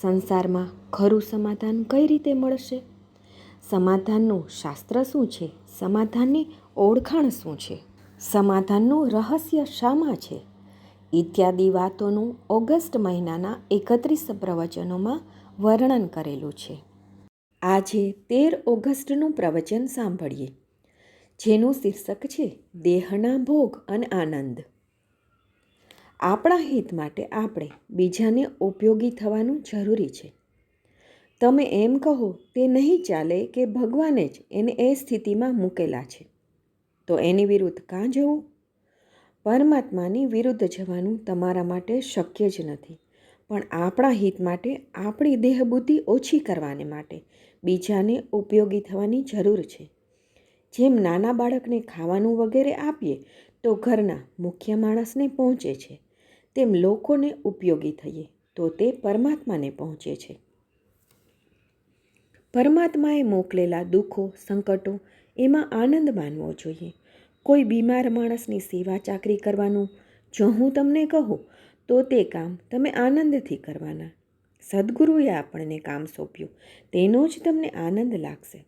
સંસારમાં ખરું સમાધાન કઈ રીતે મળશે? સમાધાનનું શાસ્ત્ર શું છે? સમાધાનની ઓળખાણ શું છે? સમાધાનનું રહસ્ય શામાં છે? ઇત્યાદિ વાતોનું ઓગસ્ટ મહિનાના એકત્રીસ પ્રવચનોમાં વર્ણન કરેલું છે. આજે તેર ઓગસ્ટનું પ્રવચન સાંભળીએ. જેનું શીર્ષક છે દેહના ભોગ અને આનંદ. આપણા હિત માટે આપણે બીજાને ઉપયોગી થવાનું જરૂરી છે. તમે એમ કહો, તે નહીં ચાલે કે ભગવાને જ એને એ સ્થિતિમાં મૂકેલા છે. તો એની વિરુદ્ધ કાં જવું? પરમાત્માની વિરુદ્ધ જવાનું તમારા માટે શક્ય જ નથી. પણ આપણા હિત માટે આપણી દેહબુદ્ધિ ઓછી કરવાને માટે બીજાને ઉપયોગી થવાની જરૂર છે. જેમ નાના બાળકને ખાવાનું વગેરે આપીએ, તો ઘરના મુખ્ય માણસને પહોંચે છે. તેમ લોકોને ઉપયોગી થઈએ, તો તે પરમાત્માને પહોંચે છે. પરમાત્માએ મોકલેલા દુઃખો, સંકટો એમાં આનંદ માનવો જોઈએ. કોઈ બીમાર માણસની સેવા ચાકરી કરવાનું, જો હું તમને કહું, તો તે કામ તમે આનંદથી કરવાના. સદગુરુએ આપણને કામ સોંપ્યું, તેનો જ તમને આનંદ લાગશે.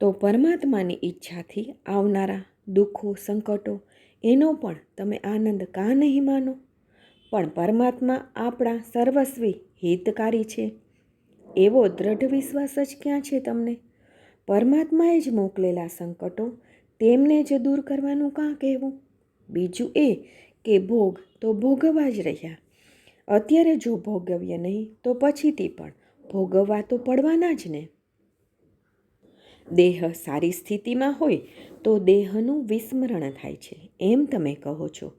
તો પરમાત્માની ઈચ્છાથી આવનારા દુઃખો, સંકટો એનો પણ તમે આનંદ કાં નહીં માનો? પણ પરમાત્મા આપણા સર્વસ્વી હિતકારી છે. એવો દ્રઢ વિશ્વાસ જ ક્યાં છે તમને? પરમાત્માએ જ મોકલેલા સંકટો તેમને જ દૂર કરવાનું કાં કહેવું? બીજું એ કે ભોગ તો ભોગવવા જ રહ્યા. અત્યારે જો ભોગવ્ય નહીં તો પછીથી પણ ભોગવવા તો પડવાના જ ને. દેહ સારી સ્થિતિમાં હોય તો દેહનું વિસ્મરણ થાય છે. એમ તમે કહો છો.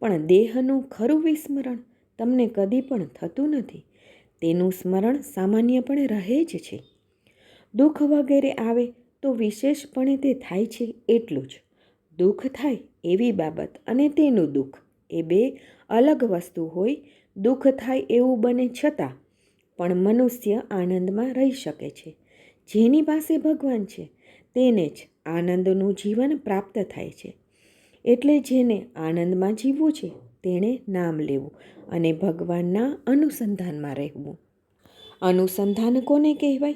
પણ દેહનું ખરું વિસ્મરણ તમને કદી પણ થતું નથી. તેનું સ્મરણ સામાન્યપણે રહે જ છે. દુઃખ વગેરે આવે તો વિશેષપણે તે થાય છે એટલું જ. દુઃખ થાય એવી બાબત અને તેનું દુઃખ એ બે અલગ વસ્તુ હોય. દુઃખ થાય એવું બને છતાં પણ મનુષ્ય આનંદમાં રહી શકે છે. જેની પાસે ભગવાન છે, તેને જ આનંદનું જીવન પ્રાપ્ત થાય છે. એટલે જેને આનંદમાં જીવવું છે, તેણે નામ લેવું અને ભગવાનના અનુસંધાનમાં રહેવું. અનુસંધાન કોને કહેવાય?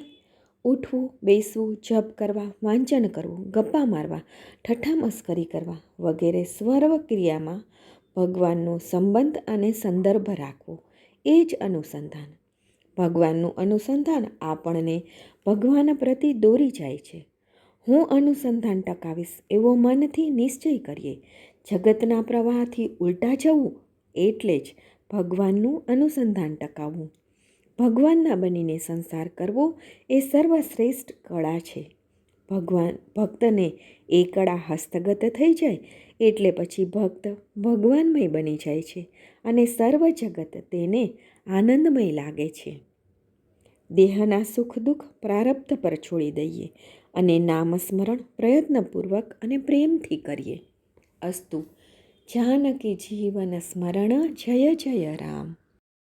ઉઠવું, બેસવું, જપ કરવા, વાંચન કરવું, ગપ્પા મારવા ઠઠ્ઠા મસ્કરી કરવા વગેરે સ્વર્વ ક્રિયામાં ભગવાનનો સંબંધ અને સંદર્ભ રાખવો, એ જ અનુસંધાન. ભગવાનનું અનુસંધાન આપણને ભગવાન પ્રતિ દોરી જાય છે. હું અનુસંધાન ટકાવીશ, એવો મનથી નિશ્ચય કરીએ. જગતના પ્રવાહથી ઉલટા જવું એટલે જ ભગવાનનું અનુસંધાન ટકાવવું. ભગવાનના બનીને સંસાર કરવો એ સર્વશ્રેષ્ઠ કળા છે. ભગવાન, ભક્તને એ કળા હસ્તગત થઈ જાય એટલે પછી ભક્ત ભગવાનમય બની જાય છે અને સર્વ જગત તેને આનંદમય લાગે છે. દેહના સુખ દુઃખ પ્રારબ્ધ પર છોડી દઈએ અને નામસ્મરણ પ્રયત્નપૂર્વક અને પ્રેમથી કરીએ. અસ્તુ, જાનકી જીવન સ્મરણ જય જય રામ.